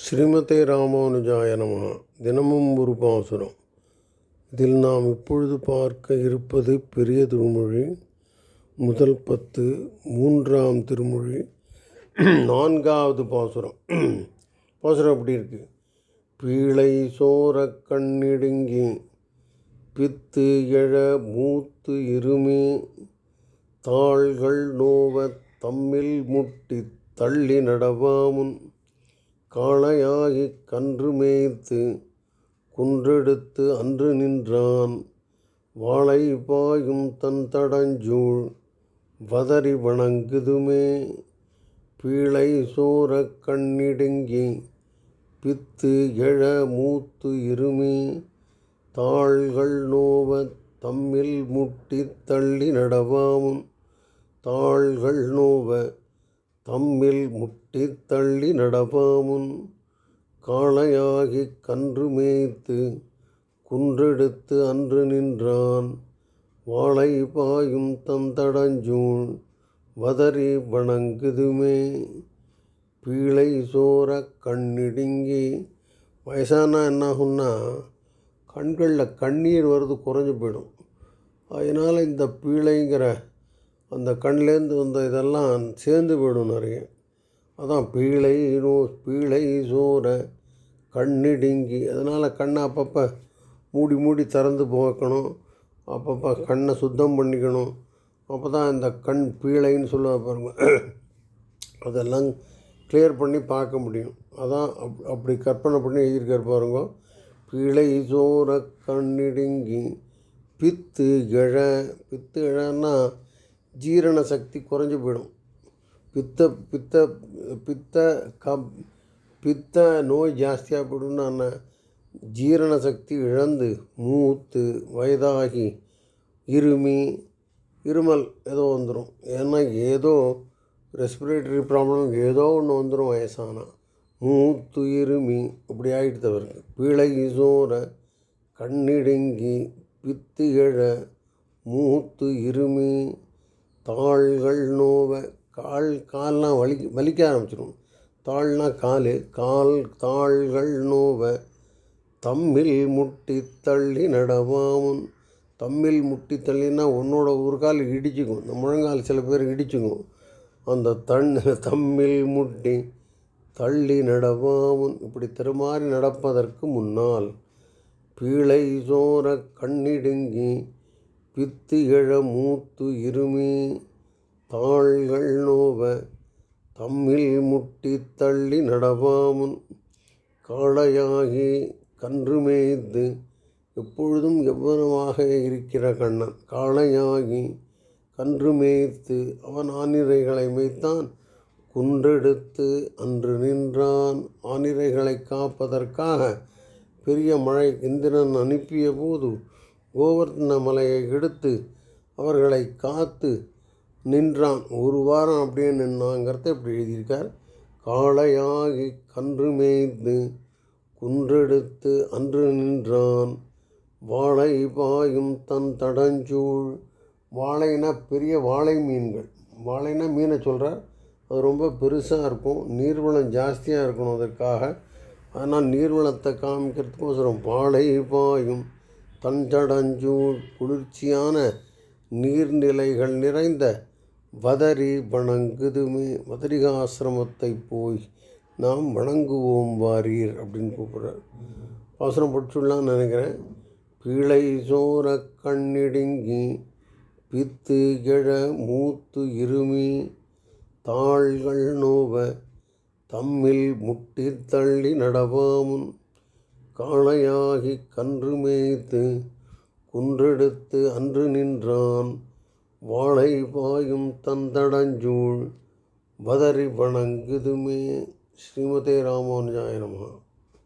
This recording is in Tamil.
ஸ்ரீமதே ராமானுஜாய நம தினமும் ஒரு பாசுரம். இதில் நாம் இப்பொழுது பார்க்க இருப்பது பெரிய திருமொழி. முதல் பத்து மூன்றாம் திருமொழி. நான்காவது பாசுரம். பாசுரம் எப்படி இருக்கு? பீழை சோர கண்ணிடுங்கி பித்து எழ மூத்து இருமி தாள்கள் நோவ தம்மில் முட்டி தள்ளி நடவாமுன் காளையாகிக் கன்று மேய்த்து குன்றெடுத்து அன்று நின்றான். வாளை பாயும் தன் தடஞ்சூழ் வதறி வணங்குதுமே. பீழை சோரக் கண்ணிடுங்கி பித்து எழ மூத்து இருமி. தாள்கள் நோவ தம்மில் முட்டித் தள்ளி நடவாமுன் தாள்கள் நோவ தம்மில் முட்டி தள்ளி நடப்பாமுன் காளையாகிக் கன்று மேய்த்து குன்றெடுத்து அன்று நின்றான். வாளை பாயும் தந்தடஞ்சூழ் வதறி வணங்குதுமே. பீழை சோர கண்ணிடுங்கி வயசானா என்ன ஆகும்னா கண்களில் கண்ணீர் வருது குறைஞ்சி போயிடும். அதனால் இந்த பீழைங்கிற அந்த கண்லேருந்து வந்த இதெல்லாம் சேர்ந்து போயிடும் நிறைய. அதான் பீழை நோ பீழை சோர கண்ணிடுங்கி அதனால் கண்ணை அப்பப்போ மூடி மூடி திறந்து போக்கணும். அப்பப்போ கண்ணை சுத்தம் பண்ணிக்கணும். அப்போ தான் இந்த கண் பீழைன்னு சொல்லுவா பாருங்க. அதெல்லாம் கிளியர் பண்ணி பார்க்க முடியும். அதான் அப் அப்படி கற்பனை பண்ணி எழுதியிருக்கார் பாருங்க. பீழை சோர கண்ணிடுங்கி பித்து இழ பித்து இழன்னா ஜீரண சக்தி குறைஞ்சி போயிடும். பித்த பித்த பித்த கம் பித்த நோய் ஜாஸ்தியாக போயிடும்னா ஜீரண சக்தி இழந்து மூத்து வயதாகி இருமி இருமல் ஏதோ வந்துடும் ஏன்னா ஏதோ ரெஸ்பிரேட்டரி ப்ராப்ளம் ஏதோ ஒன்று வந்துடும் வயசானா. மூத்து இருமி இப்படி ஆகிட்டு தவிர்க்கு பிழை சோற கண்ணிடுங்கி பித்து எழ மூத்து இருமி தாள்கள் நோவ கால் கால்லாம் வலி வலிக்க ஆரம்பிச்சிடும் தாள்னா கால் கால் தாள்கள் நோவ தம்மில் முட்டி தள்ளி நடவாமுன். தம்மில் முட்டி தள்ளினா உன்னோட ஒரு கால் இடிச்சுக்கும். இந்த முழங்கால் சில பேர் இடிச்சுக்கும். அந்த தண் தம்மில் முட்டி தள்ளி நடவாமுன். இப்படி திருமாறி நடப்பதற்கு முன்னால் பீழை சோர கண்ணிடுங்கி பித்து எழ மூத்து இருமி தாள்கள் நோவ தம்மில் முட்டி தள்ளி நடவாமுன் காளையாகி கன்று மேய்த்து எப்பொழுதும் எவ்வளவாக இருக்கிற கண்ணன்? காளையாகி கன்று மேய்த்து அவன் ஆனிரைகளை மேய்த்தான். குன்றெடுத்து அன்று நின்றான். ஆனிரைகளை காப்பதற்காக பெரிய மழை இந்திரன் அனுப்பிய போது கோவர்த்தன மலையை எடுத்து அவர்களை காத்து நின்றான். ஒரு வாரம் அப்படியே நின்னாங்கிறத இப்படி எழுதியிருக்கார். காளையாகி கன்று மேய்ந்து குன்றெடுத்து அன்று நின்றான். வாழை பாயும் தன் தடஞ்சூழ். வாழைனா பெரிய வாழை மீன்கள். வாழைனா மீனை சொல்கிறார் அது ரொம்ப பெருசாக இருக்கும். நீர்வளம் ஜாஸ்தியாக இருக்கணும் அதற்காக. ஆனால் நீர்வளத்தை காமிக்கிறதுக்கோசரம் வாழை பாயும் தஞ்சடஞ்சூழ் குளிர்ச்சியான நீர்நிலைகள் நிறைந்த வதரி வணங்குதுமே. வதரிகாசிரமத்தை போய் நாம் வணங்குவோம் வாரீர் அப்படின்னு கூப்பிட்றார். பாசனம் படிச்சுடலான்னு நினைக்கிறேன். பீழை சோர கண்ணிடுங்கி பித்து கிழ மூத்து இருமி தாள்கள் நோவ தம்மில் முட்டி தள்ளி நடவாமுன் காளையாகி கன்று மேய்த்து குன்றெடுத்து அன்று நின்றான். வாழை பாயும் தந்தடஞ்சூழ் வதறி வணங்குதுமே. ஸ்ரீமதே ராமானுஜாயனமா